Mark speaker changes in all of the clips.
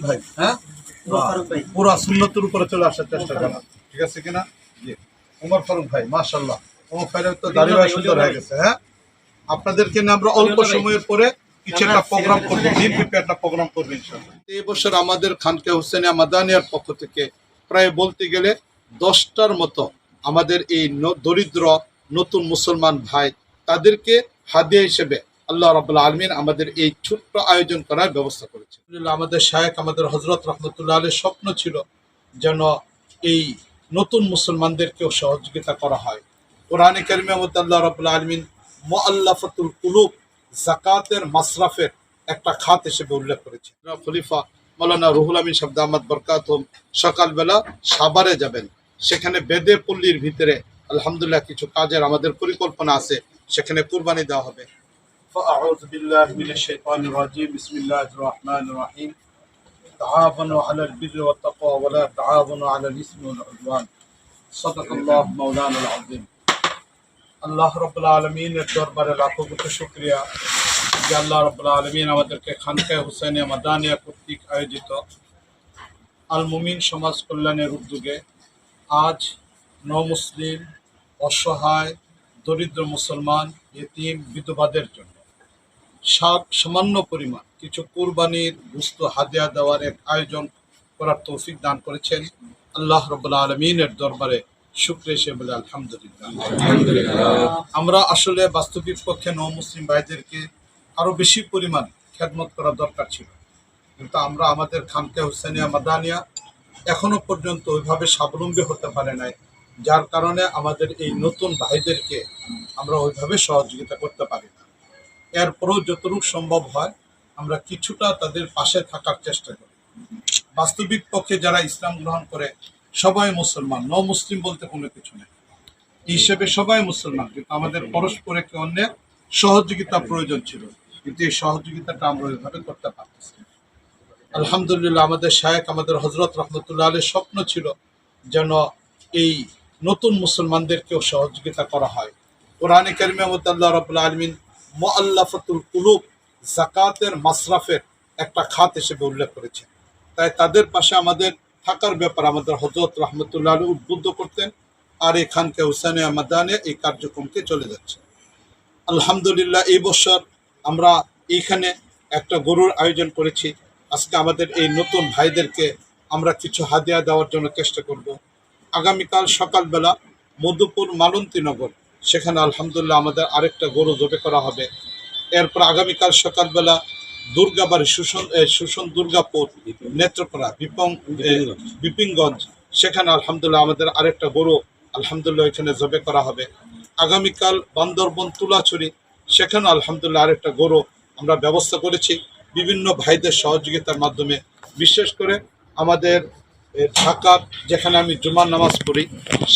Speaker 1: ভাই হ্যাঁ? পুরো সুন্নতের উপরে চলে আসার চেষ্টা করা ঠিক আছে কিনা? জি। উমর ফারুক ভাই মাশাল্লাহ উমর ফারুক তো দাড়ি ভাই সুন্দর হয়ে গেছে হ্যাঁ? আপনাদেরকে নিয়ে আমরা অল্প সময়ের পরে কিছু একটা প্রোগ্রাম করব দিন ব্যাপী একটা প্রোগ্রাম করব এই বছর আমাদের খানকে হোসেনিয়া মাদানিয়ার পক্ষ থেকে প্রায় বলতে গেলে দশটার মতো আমাদের এই দরিদ্র নতুন মুসলমান ভাই তাদেরকে হাদিয়া হিসেবে আল্লাহ রাবুল্লাহ আলমিন আমাদের এই ছোট্ট আয়োজন করার ব্যবস্থা করেছে আমাদের শায়েক আমাদের হজরত রহমতুল্লাহ আলের স্বপ্ন ছিল যেন এই নতুন মুসলমানদেরকেও সহযোগিতা করা হয়। কোরআনে কারিমে মধ্যে আল্লাহ রাবুল্লাহ আলমিন মোয়াল্লাফতুল কুলুব জাকাতের মাসরাফের একটা খাত হিসেবে উল্লেখ করেছে খলিফা মৌলানা রুহুল আমিন শব্দ আহমদ বরকাত সকালবেলা সাভারে যাবেন। সেখানে বেদে পল্লীর ভিতরে আলহামদুলিল্লাহ কিছু কাজের আমাদের পরিকল্পনা আছে, সেখানে কুরবানি দেওয়া হবে। فأعوذ بالله من الشيطان الرجيم بسم الله الرحمن الرحيم تعاونوا على البر والتقوى ولا تعاونوا على الإثم والعدوان صدق الله مولانا العظيم আল্লাহ রবুল্লা আলমিনের দরবারে লাখো কোটি শুক্রিয়া যে আল্লাহ রবুল্লা আলমিন আমাদেরকে খানকায় হুসেনিয়া মাদানিয়া কর্তৃক আয়োজিত আল মুমিন সমাজ কল্যাণের উদ্যোগে আজ নমুসলিম অসহায় দরিদ্র মুসলমান এতিম বিধবাদের জন্য সাত সামান্য পরিমাণ কিছু কুরবানির বস্তু হাদিয়া দেওয়ার এক আয়োজন করার তৌফিক দান করেছেন আল্লাহ রবুল্লা আলমিনের দরবারে। শুক্রিয়া সে বলে আলহামদুলিল্লাহ। আমরা আসলে বাস্তবিক পক্ষে নৌ মুসলিম ভাইদেরকে আরও বেশি পরিমাণ খেদমত করা দরকার ছিল। কিন্তু আমরা আমাদের খানকে হুসেনিয়া মাদানিয়া এখনও পর্যন্ত ওইভাবে স্বাবলম্বী হতে পারে নাই যার কারণে আমাদের এই নতুন ভাইদেরকে আমরা ওইভাবে সহযোগিতা করতে পারি এরপরেও যতটুকু সম্ভব হয়, আমরা কিছুটা তাদের পাশে থাকার চেষ্টা করি। বাস্তবিক পক্ষে যারা ইসলাম গ্রহণ করে, সবাই মুসলমান। ন মুসলিম বলতে কোনো কিছু নেই। হিসেবে সবাই মুসলমান, কিন্তু আমাদের পরস্পর একে অন্যের সহযোগিতা প্রয়োজন ছিল? কিন্তু এই সহযোগিতাটা আমরা ওইভাবে করতে পারতেছি আলহামদুলিল্লাহ, আমাদের শায়েক আমাদের হজরত রহমতুল্লাহ আলের স্বপ্ন ছিল যেন এই নতুন মুসলমানদেরকেও সহযোগিতা করা হয়। কোরআনে কারিমে মধ্যে আল্লাহ রবুল্লা আলমিন মোয়াল্লাফতুল কুলুব জাকাতের মাসরাফের একটা খাত হিসেবে উল্লেখ করেছে। তাই তাদের পাশে আমাদের থাকার ব্যাপার আমাদের হজরত রহমতুল্লাহ আলী উদ্বুদ্ধ করতেন আর এখানকে হুসানিয়া মাদানে এই কার্যক্রমকে চলে যাচ্ছে। আলহামদুলিল্লাহ এই বছর আমরা এইখানে একটা গরুর আয়োজন করেছি। আজকে আমাদের এই নতুন ভাইদেরকে আমরা কিছু হাদিয়া দেওয়ার জন্য চেষ্টা করব। আগামীকাল সকালবেলা মধুপুর মালন্তীনগর সেখানে আলহামদুলিল্লাহ আমাদের আরেকটা গরু জবে করা হবে। এরপর আগামীকাল সকালবেলা দুর্গাবাড়ি সুশন এ, সুশন দুর্গাপুর নেত্রকোনা বিপং বিপিনগঞ্জ সেখানে আলহামদুলিল্লাহ আমাদের আরেকটা গরু আলহামদুলিল্লাহ এখানে জবে করা হবে। আগামীকাল বান্দরবন তুলাছড়ি সেখানে আলহামদুলিল্লাহ আরেকটা গরু আমরা ব্যবস্থা করেছি। বিভিন্ন ভাইদের সহযোগিতার মাধ্যমে বিশেষ করে আমাদের ঢাকার যেখানে আমি জুমার নামাজ পড়ি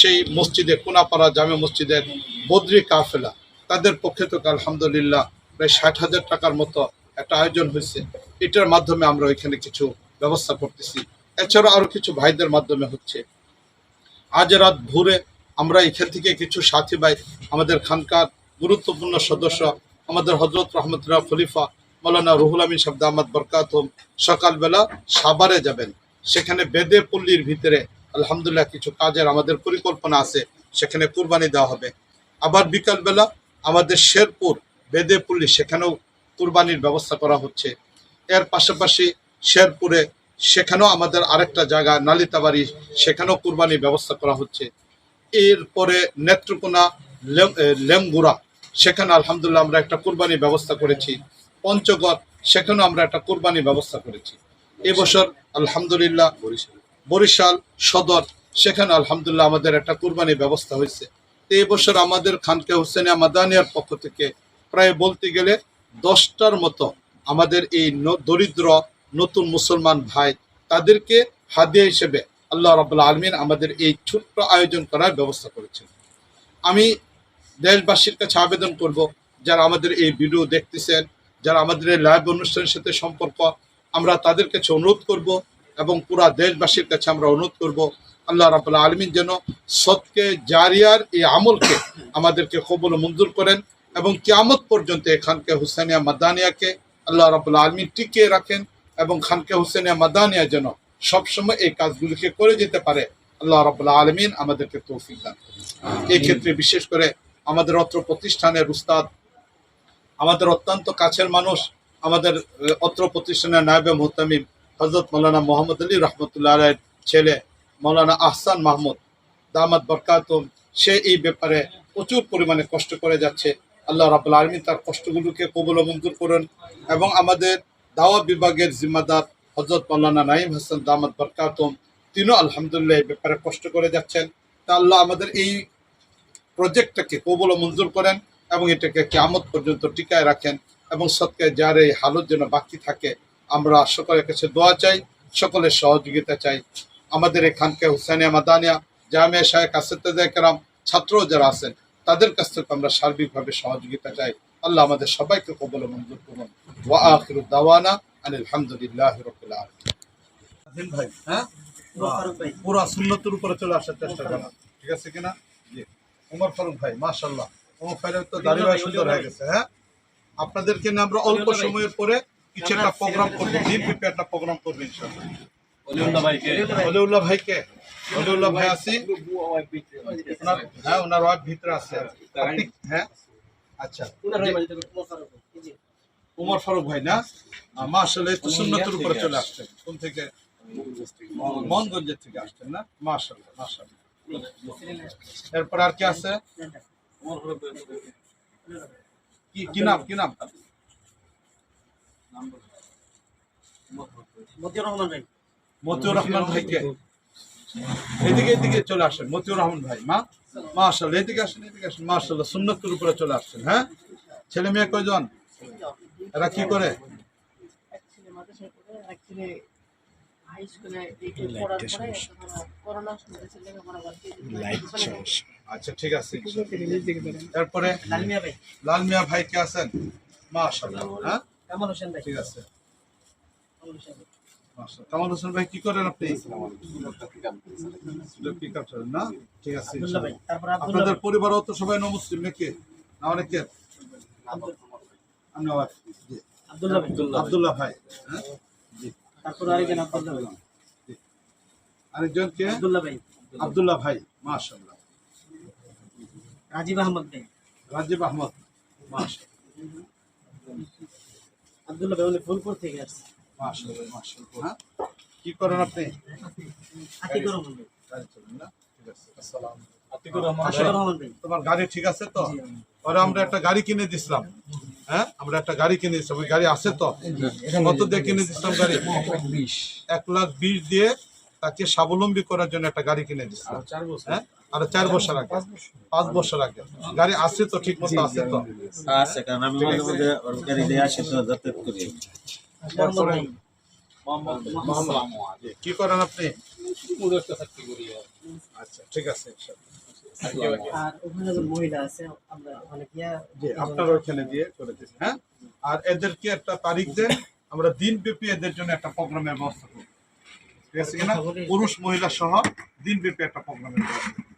Speaker 1: সেই মসজিদে কোনাপাড়া জামে মসজিদের বদ্রি কাফেলা। তাদের পক্ষে তো আলহামদুলিল্লাহ প্রায় ষাট হাজার টাকার মতো একটা আয়োজন হয়েছে। এটার মাধ্যমে আমরা ওইখানে কিছু ব্যবস্থা করতেছি। এছাড়া আরও কিছু ভাইদের মাধ্যমে হচ্ছে। আজ রাত ভোরে আমরা এখান থেকে কিছু সাথী ভাই, আমাদের খানকার গুরুত্বপূর্ণ সদস্য, আমাদের হজরত রহমতুল্লাহ খলিফা, মৌলানা রুহুল আমিন শব্দ আহমদ বরকাত সকালবেলা সাভারে যাবেন। সেখানে বেদে পল্লীর ভিতরে আলহামদুলিল্লাহ কিছু কাজের আমাদের পরিকল্পনা আছে। সেখানে কুরবানি দেওয়া হবে। আবার বিকালবেলা আমাদের শেরপুর বেদে সেখানেও কুরবানির ব্যবস্থা করা হচ্ছে। এর পাশাপাশি শেরপুরে সেখানেও আমাদের আরেকটা জায়গা, নালিতাবাড়ি, সেখানেও কুরবানির ব্যবস্থা করা হচ্ছে। এরপরে নেত্রকোনা লেমগুড়া, সেখানে আলহামদুলিল্লাহ আমরা একটা কুরবানির ব্যবস্থা করেছি। পঞ্চগড়, সেখানেও আমরা একটা কুরবানির ব্যবস্থা করেছি। এবছর আলহামদুলিল্লাহ বরিশাল সদর, সেখানে আলহামদুলিল্লাহ আমাদের একটা কুরবানির ব্যবস্থা হয়েছে। তো এবছর আমাদের খানকে হোসেনিয়া মাদানিয়ার পক্ষ থেকে প্রায় বলতে গেলে দশটার মতো আমাদের এই দরিদ্র নতুন মুসলমান ভাই তাদেরকে হাদিয়া হিসেবে আল্লাহ রাবুল্লাহ আলমিন আমাদের এই ছোট্ট আয়োজন করার ব্যবস্থা করেছেন। আমি দেশবাসীর কাছে আবেদন করব, যারা আমাদের এই ভিডিও দেখতেছেন, যারা আমাদের এই লাইভ অনুষ্ঠানের সাথে সম্পর্ক, আমরা তাদের কাছে অনুরোধ করব এবং পুরা দেশবাসীর কাছে আমরা অনুরোধ করব আল্লাহ রাবুল্লাহ আলমিন যেন সৎকে জারিয়ার এই আমলকে আমাদেরকে কবল মঞ্জুর করেন এবং কিয়ামত পর্যন্ত এখানকে হুসানিয়া মাদানিয়াকে আল্লাহ রাবুল্লাহ আলমিন টিকিয়ে রাখেন এবং খানকে হুসেনিয়া মাদানিয়া যেন সবসময় এই কাজগুলিকে করে যেতে পারে আল্লাহ রাবুল্লাহ আলমিন আমাদেরকে তৌফিক দান করুন। এই ক্ষেত্রে বিশেষ করে আমাদের অত্র প্রতিষ্ঠানের উস্তাদ আমাদের অত্যন্ত কাছের মানুষ আমাদের অত্র প্রতিষ্ঠানের নায়বে মোহতামিম হজরত মৌলানা মোহাম্মদ আলী রহমতুল্লাহ ছেলে মৌলানা আহসান মাহমুদ দামাদ বরকাতুম, সে এই ব্যাপারে প্রচুর পরিমাণে কষ্ট করে যাচ্ছে। আল্লাহ রাবুল আলমী তার কষ্টগুলোকে কবুল মঞ্জুর করুন এবং আমাদের দাওয়া বিভাগের জিম্মাদার হজরত মৌলানা নাইম হাসান দামাদ বরকাতুম, তিনিও আলহামদুলিল্লাহ এই ব্যাপারে কষ্ট করে যাচ্ছেন। তা আল্লাহ আমাদের এই প্রজেক্টটাকে কবুল মঞ্জুর করেন এবং এটাকে কেমত পর্যন্ত টিকায় রাখেন এবং সৎকায় যার এই হালত যেন বাকি থাকে, আমরা সকলের কাছে দোয়া চাই, সকলের সহযোগিতা চাই। আমাদের এখানকে হুসানিয়া মাদানিয়া জামিয়া শাহেক আসেতাম ছাত্র যারা আছেন তাদের কাছ থেকে আমরা সার্বিকভাবে সহযোগিতা চাই। আল্লাহ আমাদের সবাইকে কবল মঞ্জুর করুন। ওয়া আখিরু দাওয়ানা আনিল হামদুলিল্লাহ রাব্বিল ভাই হ্যাঁ? পুরা সুন্নতের উপরে চলে আসার চেষ্টা করা ঠিক আছে কিনা? জি। উমর ফারুক ভাই মাশাল্লাহ উমর ফারুক তো দাড়ি ভাই সুন্দর হয়ে গেছে হ্যাঁ? আপনাদেরকে আমরা অল্প সময়ের পরে কিছু একটা প্রোগ্রাম করব ডিপ একটা প্রোগ্রাম করব ইনশাআল্লাহ।
Speaker 2: অলিউল্লাহ ভাইকে।
Speaker 1: অলিউল্লাহ ভাইকে। অলিউল্লাহ ভাই আছি। হ্যাঁ ওনার ওয়াইফ ভিতরে আছে। হ্যাঁ? আচ্ছা।
Speaker 3: উনার ভাই বাড়িতে উমর ফারুক ভাই। এই যে,
Speaker 1: উমর ফারুক ভাই না? মাশাল্লাহ তো সুন্নতের উপরে চলে আসছেন। কোন থেকে? মনগঞ্জের থেকে। আসছেন না? মাশাল্লাহ মাশাল্লাহ এরপর আর কি আছে? কি কি নাম কি নাম?
Speaker 3: মতিউর রহমান ভাই।
Speaker 1: মতিউর রহমান ভাইকে। এদিকে এদিকে চলে আসেন মতিউর রহমান ভাই মা। মাশাল্লাহ এদিকে আসেন এদিকে আসেন মাশাল্লাহ সুন্নতের উপরে চলে আসছেন হ্যাঁ? ছেলে মেয়ে কয়জন? এরা কি করে। আচ্ছা ঠিক আছে। তারপরে
Speaker 3: লাল মিয়া ভাই
Speaker 1: লাল মিয়া ভাই। কে আছেন? মাশাল্লাহ হ্যাঁ? ঠিক আছে।
Speaker 3: কামাল হোসেন ভাই।
Speaker 1: মাশাআল্লাহ। কামাল হোসেন ভাই কি করেন আপনি? পিক আপ করেন না? ঠিক আছে
Speaker 3: আব্দুল্লাহ ভাই তারপর
Speaker 1: আপনাদের
Speaker 3: ভাই।
Speaker 1: পরিবারও তো সবাই নমুসলিম নাকি? না অনেকে?
Speaker 3: আব্দুল-
Speaker 1: আমি আবার জি।
Speaker 3: আব্দুল্লাহ ভাই।
Speaker 1: আব্দুল্লাহ ভাই। হ্যাঁ?
Speaker 3: তারপর আরেকজন
Speaker 1: কে
Speaker 3: আব্দুল্লাহ ভাই।
Speaker 1: আব্দুল্লাহ ভাই মাশাআল্লাহ।
Speaker 3: রাজীব আহমদ ভাই।
Speaker 1: রাজীব আহমদ মাশাআল্লাহ।
Speaker 3: আব্দুল্লাহ ভাই উনি ফুলপুর থেকে আসছে।
Speaker 1: মাশাআল্লাহ মাশাআল্লাহ। হ্যাঁ? কি করেন আপনি?
Speaker 3: আতিকুর রহমান
Speaker 1: গাড়ি চালান না? ঠিক আছে আসসালাম
Speaker 2: আতিকুর রহমান
Speaker 3: আতিকুর রহমান ভাই।
Speaker 1: তোমার গাড়ি ঠিক আছে তো? পরে আমরা একটা গাড়ি কিনে দিছিলাম। হ্যাঁ? আমরা একটা গাড়ি কিনে দিছিলাম। ওই গাড়ি আছে তো? কত দিয়ে কিনে দিছিলাম গাড়ি? এক লাখ বিশ দিয়ে তাকে স্বাবলম্বী করার জন্য একটা গাড়ি কিনে দিছিলাম।
Speaker 2: বছর।
Speaker 1: হ্যাঁ? আর চার বছর আগে। পাঁচ বছর। আগে। গাড়ি আছে তো? ঠিক মতো আছে তো?
Speaker 4: আছে কারণ আমি মাঝে মাঝে গাড়ি দিয়ে আসি তো যাতায়াত করি।
Speaker 3: মোহাম্মদ ভাই
Speaker 2: মোহাম্মদ
Speaker 1: মোহাম্মদ কি করেন আপনি? আচ্ছা ঠিক আছে
Speaker 3: আর ওখানে মহিলা আছে আমরা মানে
Speaker 1: আপনার দিয়ে করে দিন হ্যাঁ? আর এদেরকে একটা তারিখ দেন আমরা এদের জন্য একটা প্রোগ্রামের ব্যবস্থা করব। ঠিক আছে কিনা পুরুষ মহিলা সহ দিন ব্যাপী একটা প্রোগ্রামের ব্যবস্থা করব।